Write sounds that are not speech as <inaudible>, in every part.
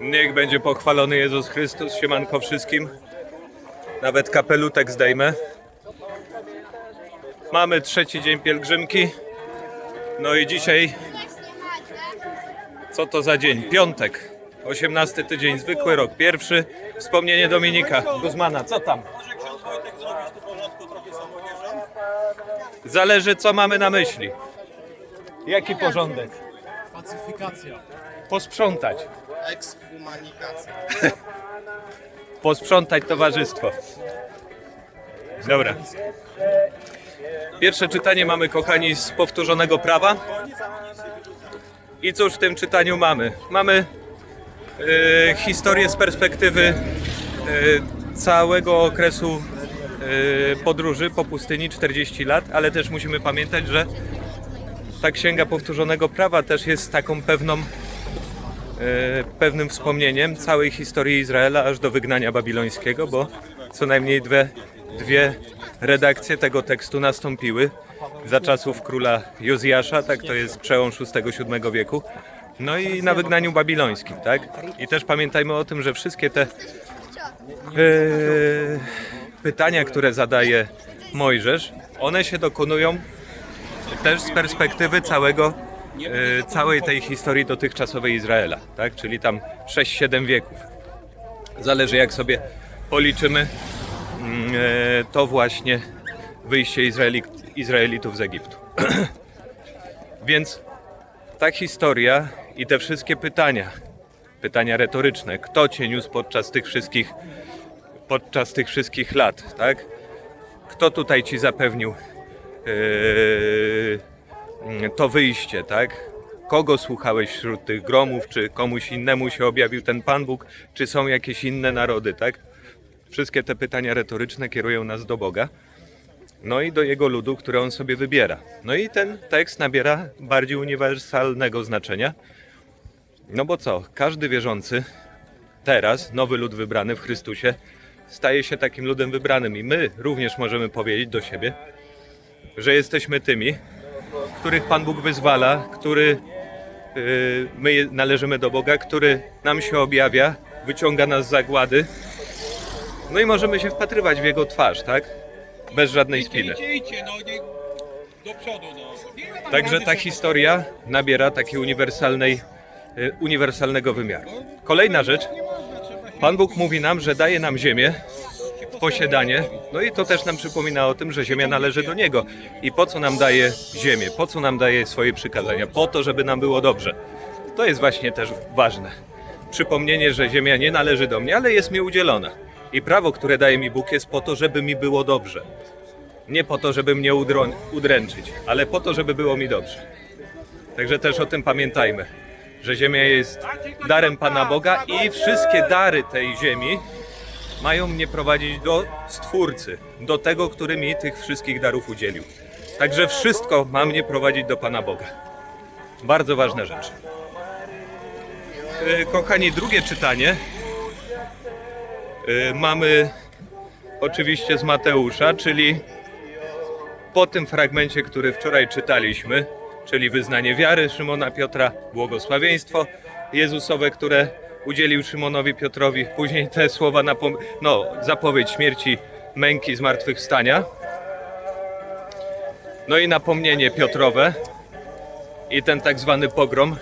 Niech będzie pochwalony Jezus Chrystus, siemanko wszystkim. Nawet kapelutek zdejmę. Mamy trzeci dzień pielgrzymki. No i dzisiaj, co to za dzień? Piątek. 18 tydzień, zwykły rok pierwszy. Wspomnienie Dominika Guzmana. Co tam? Zależy, co mamy na myśli. Jaki porządek? Pacyfikacja. Posprzątać. Ekshumanikacja. Posprzątać towarzystwo. Dobra. Pierwsze czytanie mamy, kochani, z powtórzonego prawa. I cóż w tym czytaniu mamy? Mamy e, historię z perspektywy e, całego okresu e, podróży po pustyni 40 lat, ale też musimy pamiętać, że ta księga powtórzonego prawa też jest taką pewną pewnym wspomnieniem całej historii Izraela aż do wygnania babilońskiego, bo co najmniej dwie, dwie redakcje tego tekstu nastąpiły za czasów króla Jozjasza, tak to jest przełom VI-VII wieku, no i na wygnaniu babilońskim, tak? I też pamiętajmy o tym, że wszystkie te e, pytania, które zadaje Mojżesz, one się dokonują też z perspektywy całego, e, całej tej historii dotychczasowej Izraela, tak? czyli tam 6-7 wieków. Zależy jak sobie policzymy mm, e, to właśnie wyjście Izraeli, Izraelitów z Egiptu. <clears throat> Więc ta historia i te wszystkie pytania, pytania retoryczne, kto cię niósł podczas tych wszystkich, podczas tych wszystkich lat, tak? Kto tutaj ci zapewnił yy, to wyjście, tak? Kogo słuchałeś wśród tych gromów, czy komuś innemu się objawił ten Pan Bóg, czy są jakieś inne narody, tak? Wszystkie te pytania retoryczne kierują nas do Boga, no i do Jego ludu, który On sobie wybiera. No i ten tekst nabiera bardziej uniwersalnego znaczenia, no bo co? Każdy wierzący teraz, nowy lud wybrany w Chrystusie, staje się takim ludem wybranym i my również możemy powiedzieć do siebie, że jesteśmy tymi, których Pan Bóg wyzwala, który yy, my należymy do Boga, który nam się objawia, wyciąga nas z zagłady. No i możemy się wpatrywać w Jego twarz, tak? Bez żadnej spiny. No no. Także ta historia nabiera takiej uniwersalnej, y, uniwersalnego wymiaru. Kolejna rzecz. Pan Bóg mówi nam, że daje nam ziemię posiadanie. No i to też nam przypomina o tym, że ziemia należy do Niego. I po co nam daje ziemię? Po co nam daje swoje przykazania? Po to, żeby nam było dobrze. To jest właśnie też ważne. Przypomnienie, że ziemia nie należy do mnie, ale jest mi udzielona. I prawo, które daje mi Bóg, jest po to, żeby mi było dobrze. Nie po to, żeby mnie udręczyć, ale po to, żeby było mi dobrze. Także też o tym pamiętajmy, że ziemia jest darem Pana Boga i wszystkie dary tej ziemi mają mnie prowadzić do Stwórcy, do tego, który mi tych wszystkich darów udzielił. Także wszystko ma mnie prowadzić do Pana Boga. Bardzo ważna rzecz. E, Kochani, drugie czytanie e, mamy oczywiście z Mateusza, czyli po tym fragmencie, który wczoraj czytaliśmy, czyli wyznanie wiary Szymona Piotra, błogosławieństwo Jezusowe, które udzielił Szymonowi Piotrowi, później te słowa, napom- no, zapowiedź śmierci, męki, zmartwychwstania, no i napomnienie Piotrowe i ten tak zwany pogrom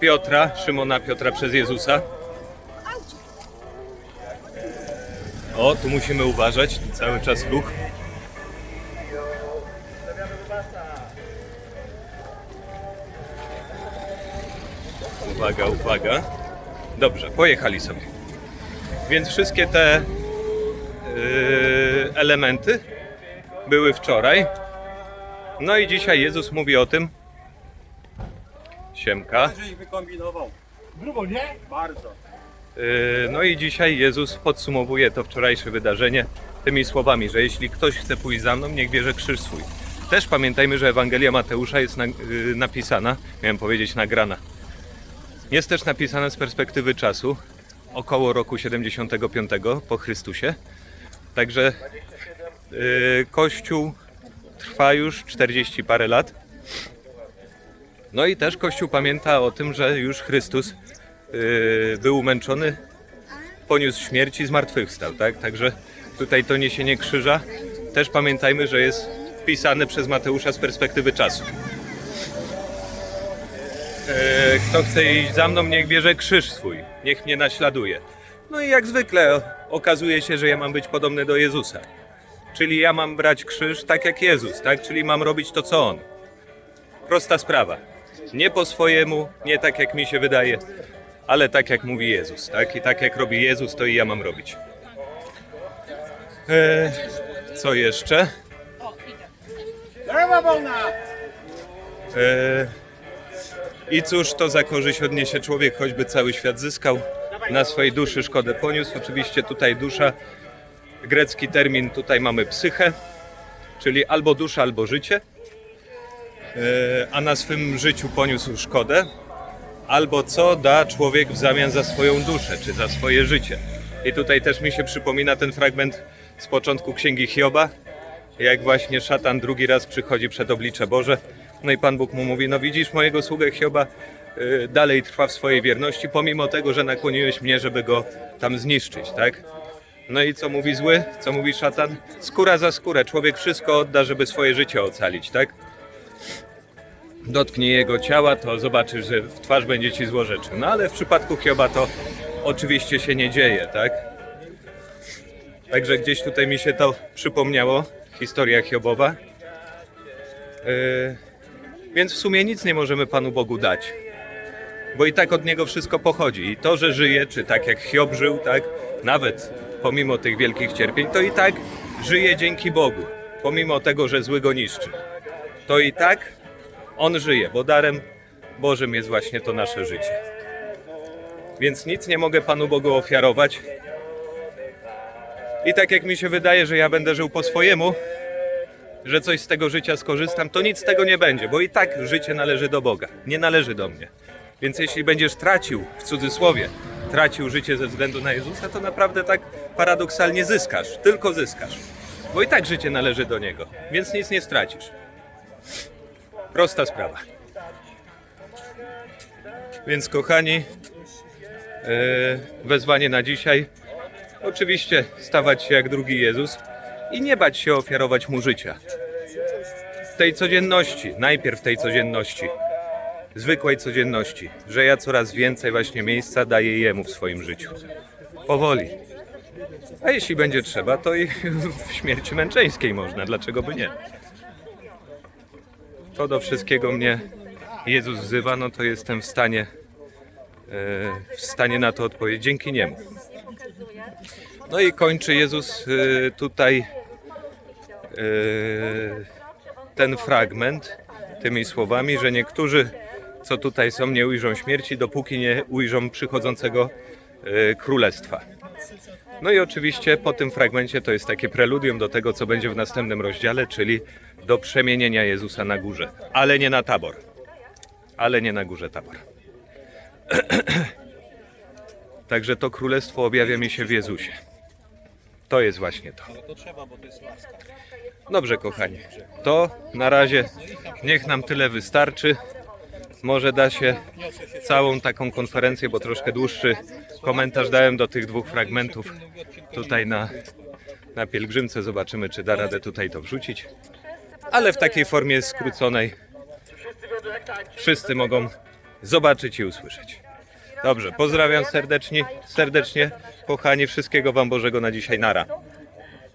Piotra, Szymona Piotra przez Jezusa. O, tu musimy uważać, cały czas ruch. Uwaga, uwaga. Dobrze, pojechali sobie. Więc wszystkie te yy, elementy były wczoraj. No i dzisiaj Jezus mówi o tym. Siemka. Żeś wykombinował. Grubo, nie? Bardzo. Yy, No i dzisiaj Jezus podsumowuje to wczorajsze wydarzenie tymi słowami, że jeśli ktoś chce pójść za mną, niech bierze krzyż swój. Też pamiętajmy, że Ewangelia Mateusza jest na, yy, napisana, miałem powiedzieć nagrana. Jest też napisana z perspektywy czasu, około roku 75 po Chrystusie. Także yy, Kościół trwa już 40 parę lat. No i też Kościół pamięta o tym, że już Chrystus yy, był umęczony, poniósł śmierć i zmartwychwstał, tak? Także tutaj to niesienie krzyża też pamiętajmy, że jest pisane przez Mateusza z perspektywy czasu. E, Kto chce iść za mną, niech bierze krzyż swój, niech mnie naśladuje. No i jak zwykle okazuje się, że ja mam być podobny do Jezusa. Czyli ja mam brać krzyż tak jak Jezus, tak? Czyli mam robić to, co On. Prosta sprawa. Nie po swojemu, nie tak jak mi się wydaje, ale tak jak mówi Jezus, tak? I tak jak robi Jezus, to i ja mam robić. E, co jeszcze? Lewa wolna! E, I cóż to za korzyść odniesie człowiek, choćby cały świat zyskał, na swojej duszy szkodę poniósł. Oczywiście tutaj dusza, grecki termin, tutaj mamy psychę, czyli albo dusza, albo życie, E, a na swym życiu poniósł szkodę, albo co da człowiek w zamian za swoją duszę, czy za swoje życie. I tutaj też mi się przypomina ten fragment z początku Księgi Hioba, jak właśnie szatan drugi raz przychodzi przed oblicze Boże. No i Pan Bóg mu mówi, no widzisz mojego sługę Hioba, y, dalej trwa w swojej wierności, pomimo tego, że nakłoniłeś mnie, żeby go tam zniszczyć, tak? No i co mówi zły? Co mówi szatan? Skóra za skórę. Człowiek wszystko odda, żeby swoje życie ocalić, tak? Dotknij jego ciała, to zobaczysz, że w twarz będzie ci złorzeczy. No ale w przypadku Hioba to oczywiście się nie dzieje, tak? Także gdzieś tutaj mi się to przypomniało, historia Hiobowa. Yy, więc w sumie nic nie możemy Panu Bogu dać. Bo i tak od Niego wszystko pochodzi. I to, że żyje, czy tak jak Hiob żył, tak, nawet pomimo tych wielkich cierpień, to i tak żyje dzięki Bogu. Pomimo tego, że zły go niszczy. To i tak on żyje, bo darem Bożym jest właśnie to nasze życie. Więc nic nie mogę Panu Bogu ofiarować, i tak jak mi się wydaje, że ja będę żył po swojemu, że coś z tego życia skorzystam, to nic z tego nie będzie, bo i tak życie należy do Boga, nie należy do mnie. Więc jeśli będziesz tracił, w cudzysłowie, tracił życie ze względu na Jezusa, to naprawdę tak paradoksalnie zyskasz, tylko zyskasz. Bo i tak życie należy do Niego, więc nic nie stracisz. Prosta sprawa. Więc kochani, e, wezwanie na dzisiaj Oczywiście stawać się jak drugi Jezus i nie bać się ofiarować mu życia. Tej codzienności, najpierw tej codzienności, zwykłej codzienności, że ja coraz więcej właśnie miejsca daję jemu w swoim życiu. Powoli. A jeśli będzie trzeba, to i w śmierci męczeńskiej można, dlaczego by nie? To do wszystkiego mnie Jezus wzywa, no to jestem w stanie, e, w stanie na to odpowiedzieć dzięki Niemu. No i kończy Jezus y, tutaj ten fragment tymi słowami, że niektórzy, co tutaj są, nie ujrzą śmierci, dopóki nie ujrzą przychodzącego y, królestwa. No i oczywiście po tym fragmencie to jest takie preludium do tego, co będzie w następnym rozdziale, czyli do przemienienia Jezusa na górze, ale nie na tabor. Ale nie na górze tabor. <clears throat> Także to królestwo objawia mi się w Jezusie. To jest właśnie to. To trzeba, bo to jest łaska. Dobrze, kochani. To na razie niech nam tyle wystarczy. Może da się całą taką konferencję, bo troszkę dłuższy komentarz dałem do tych dwóch fragmentów tutaj na, na pielgrzymce. Zobaczymy, czy da radę tutaj to wrzucić. Ale w takiej formie skróconej wszyscy mogą zobaczyć i usłyszeć. Dobrze, pozdrawiam serdecznie, serdecznie, kochani, wszystkiego Wam Bożego na dzisiaj, nara.